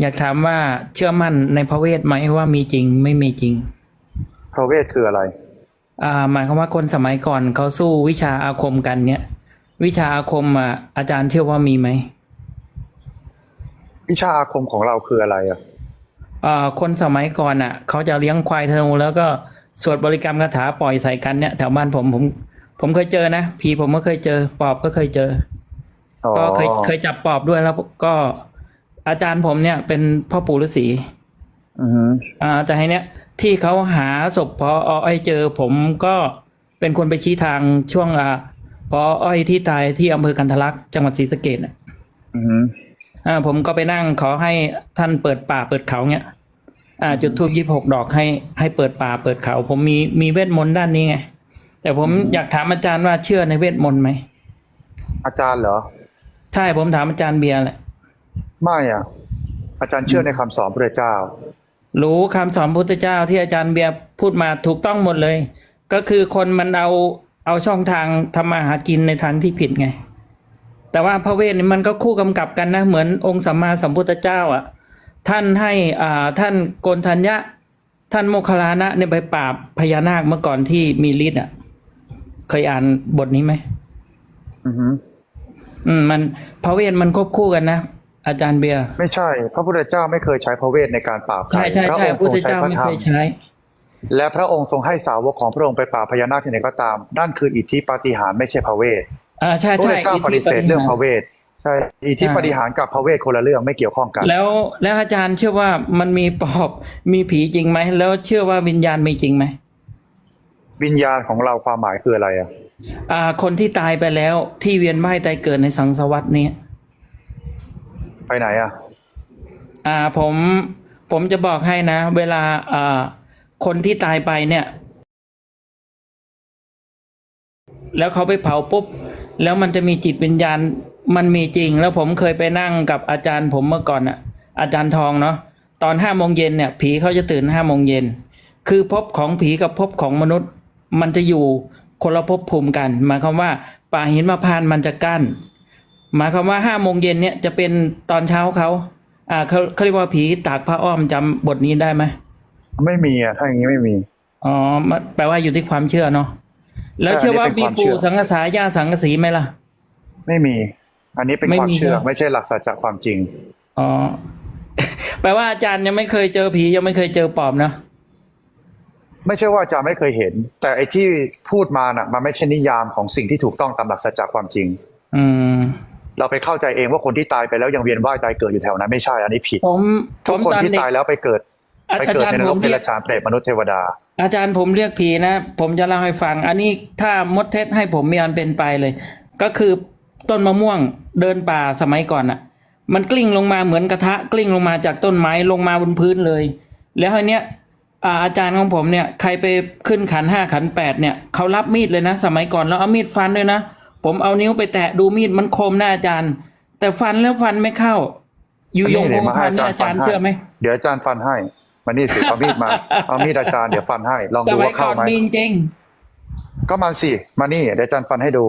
อยากถามว่าเชื่อมั่นในพระเวทไหมว่ามีจริงไม่มีจริง พระเวทคืออะไร อ่า หมายความว่าคนสมัยก่อนเขาสู้วิชาอาคมกันเนี่ย วิชาอาคมอะอาจารย์เชื่อว่ามีไหม วิชาอาคมของเราคืออะไรอะอ่าคนสมัยก่อนอะเขาจะเลี้ยงควายธนูแล้วก็สวดบริกรรมคาถาปล่อยใส่กันเนี่ยแถวบ้านผมผม ผมเคยเจอนะผีผมก็เคยเจอปอบก็เคยเจออ๋อก็เคยเคยจับปอบด้วยแล้วก็ อาจารย์ผมเนี่ยเป็นพ่อปู่ฤาษีอือฮึอ่าแต่ให้เนี้ยที่เขาหาศพพออ้อยเจอ ผมก็เป็นคนไปชี้ทางช่วงอ่าพออ้อยที่ตายที่อำเภอกันทะลักจังหวัดศรีสะเกดน่ะอือฮึอ่า ผมก็ไปนั่งขอให้ท่านเปิดป่าเปิดเขาเนี้ยอ่า จุดทูบยี่หกดอกให้ให้เปิดป่าเปิดเขา ผมมีมีเวทมนต์ด้านนี้ไงแต่ผมอยากถามอาจารย์ว่าเชื่อในเวทมนต์ไหมอาจารย์เหรอ ใช่ผมถามอาจารย์เบียร์แหละ ไม่อะ อาจารย์เชื่อในคำสอนพระเจ้า รู้คำสอนพุทธเจ้าที่อาจารย์เบียร์พูดมาถูกต้องหมดเลย ก็คือคนมันเอาเอาช่องทางทำมาหากินในทางที่ผิดไง แต่ว่าพระเวทนี่มันก็คู่กำกับกันนะ เหมือนองค์สัมมาสัมพุทธเจ้า อะ ท่านให้อ่าท่านโกนทัญญะ ท่านโมคคัลลานะเนี่ยไปปราบพญานาคเมื่อก่อนที่มีฤทธิ์อะ เคยอ่านบทนี้ไหมอือฮึอืมมันพระเวทมันควบคู่กันนะ อาจารย์เบียร์ไม่ใช่ พระพุทธเจ้าไม่เคยใช้พระเวทในการปราบใครใช่ใช่พระใช่องค์พุททรธงใช้เจ้าพระไม่ธรรเคมยใช้ และพระองค์ทรงให้สาวกของพระองค์ไปปราบพญานาคที่ไหนก็ตาม นั่นคืออิทธิปาฏิหาริย์ไม่ใช่พระเวทอ่าใช่พระพุทใช่ธเจ้าปฏิเสธเรื่องพระเวทใช่อิทธิปาฏิหาริย์กับพระเวทคนละเรื่องไม่เกี่ยวข้องกัน แล้วแล้วอาจารย์เชื่อว่ามันมีปอบมีผีจริงไหมแล้วเชื่อว่าวิญญาณมีจริงไหมวิญญาณของเราความหมายคืออะไรอะอ่าคนที่ตายไปแล้วที่เวียนว่ายตายเกิดในสังสารวัตนี้ ไปไหนอะ อ่าผมผมจะบอกให้นะ เวลาอ่าคนที่ตายไปเนี่ย แล้วเขาไปเผาปุ๊บ แล้วมันจะมีจิตวิญญาณมันมีจริง แล้วผมเคยไปนั่งกับอาจารย์ผมเมื่อก่อนอะ อาจารย์ทองเนาะตอนห้าโมงเย็นเนี่ย ผีเขาจะตื่นห้าโมงเย็นคือภพของผีกับภพของมนุษย์ มันจะอยู่คนละภพภูมิกันหมายความว่าป่าหินมะพร้านมันจะกั้น หมายความว่าห้าโมงเย็นเนี่ยจะเป็นตอนเช้าเขาอ่าเขาเขาเรียกว่าผีตากผ้าอ้อมจำบทนี้ได้ไหมไม่มีอะถ้าอย่างนี้ไม่มีอ๋อมันแปลว่าอยู่ที่ความเชื่อเนาะแล้วเชื่อว่าเอออันนี้มีเป็นความเชื่ปู่อสังกษาย่าสังกสีไหมล่ะ ไม่มี อันนี้เป็นไม่ความมีเชื่อใช่ไหมไม่ใช่หลักสัจจะความจริงอ๋อแปลว่าอาจารย์ยังไม่เคยเจอผียังไม่เคยเจอปอบเนาะไม่ใช่ว่าอาจารย์ไม่เคยเห็น แต่ไอ้ที่พูดมาน่ะ มันไม่ใช่นิยามของสิ่งที่ถูกต้องตามหลักสัจจะความจริง อืม เราไปเข้าใจเองว่าคนที่ตายไปแล้วยังเวียนว่ายตายเกิดอยู่แถวนั้นไม่ใช่อันนี้ผิดผมผทุกมคนตอนที่เด็กตายแล้วไปเกิดอาไปอาเกิดจารในย์นผรมกเดเรียรักจฉานเปรตมนุษย์เทวดา อาจารย์ผมเรียกผีนะ ผมจะเล่าให้ฟัง อันนี้ถ้ามดเท็จให้ผมมีอันเป็นไปเลย ก็คือต้นมะม่วงเดินป่าสมัยก่อนอะ่ะมันกลิ้งลงมาเหมือนกระทะกลิ้งลงมาจากต้นไม้ลงมาบนพื้นเลย แล้วทีเนี้ยอ่าอาจารย์ของผมเนี่ย ใครไปขึ้นขันห้าขันแปดเนี่ยเขารับมีดเลยนะ สมัยก่อนแล้วเอามีดฟันด้วยนะ ผมเอานิ้วไปแตะดูมีดมันคมนะอาจารย์ แต่ฟันแล้วฟันไม่เข้า อยู่ยงคงพันเนี่ยอาจารย์เชื่อไหมเดี๋ยวอาจารย์ฟันให้มานี่สิเอามีดมาเอามีดอาจารย์เดี๋ยวฟันให้ ลองสดูมัยว่าก่เข้าอนไหมมีจริงก็มาสิมานี่เดี๋ยวอาจารย์ฟันให้ดู